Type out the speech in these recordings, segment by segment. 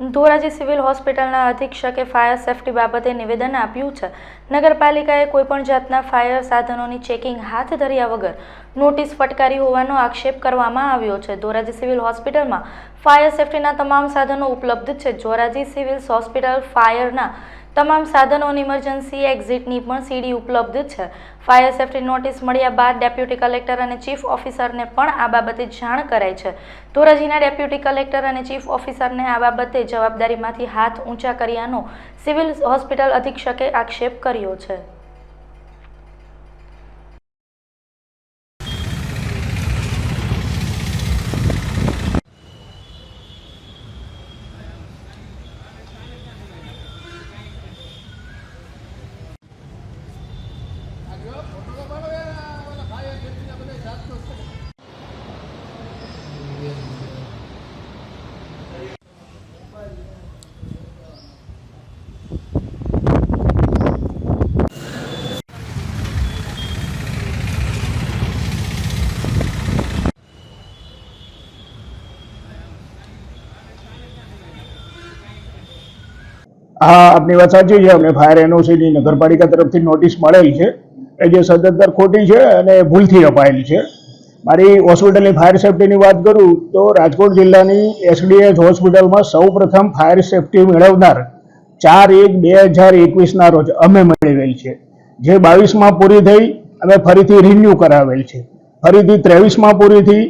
Dhoraji civil હોસ્પિટલના અધિક્ષકે fire safety બાબતે નિવેદન આપ્યું છે. નગરપાલિકાએ કોઈપણ જાતના ફાયર સાધનોની ચેકિંગ હાથ ધર્યા વગર નોટિસ ફટકારી હોવાનો આક્ષેપ કરવામાં આવ્યો છે. ધોરાજી સિવિલ હોસ્પિટલમાં ફાયર સેફટીના તમામ સાધનો ઉપલબ્ધ છે. ધોરાજી સિવિલ હોસ્પિટલ ફાયરના તમામ સાધનોની ઇમરજન્સી એક્ઝિટની પણ સીડી ઉપલબ્ધ છે. ફાયર સેફટી નોટિસ મળ્યા બાદ ડેપ્યુટી કલેક્ટર અને ચીફ ઓફિસરને પણ આ બાબતે જાણ કરાઈ છે. ધોરાજીના ડેપ્યુટી કલેક્ટર અને ચીફ ઓફિસરને આ બાબતે જવાબદારીમાંથી હાથ ઊંચા કર્યાનો સિવિલ હોસ્પિટલ અધિક્ષકે આક્ષેપ કર્યો છે. હા આપની વાત સાચી છે. અમને ફાયર એનઓસીની નગરપાલિકા તરફથી નોટિસ મળેલ છે. એ જે સદંતર ખોટી છે અને ભૂલથી અપાયેલી છે. મારી હોસ્પિટલની ફાયર સેફટીની વાત કરું તો રાજકોટ જિલ્લાની એસડીએચ હોસ્પિટલમાં સૌ પ્રથમ ફાયર સેફટી મેળવનાર ચાર એક બે હજાર એકવીસના રોજ અમે મેળવેલ છે. જે બાવીસમાં પૂરી થઈ અમે ફરીથી રિન્યૂ કરાવેલ છે. ફરીથી ત્રેવીસમાં પૂરી થઈ,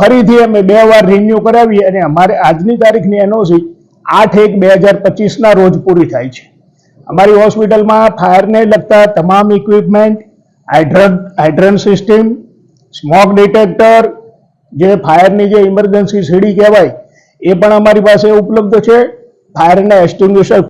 ફરીથી અમે બે વાર રિન્યૂ કરાવી અને અમારે આજની તારીખની એનઓસી આઠ એક બે હજાર પચીસના રોજ પૂરી થાય છે. અમારી હોસ્પિટલમાં ફાયરને લગતા તમામ equipment hydrant hydrant system smoke detector જે ફાયરની જે ઇમરજન્સી સીડી કહેવાય, એ પણ અમારી પાસે ઉપલબ્ધ છે. ફાયરના એક્સટિંગ્વિશર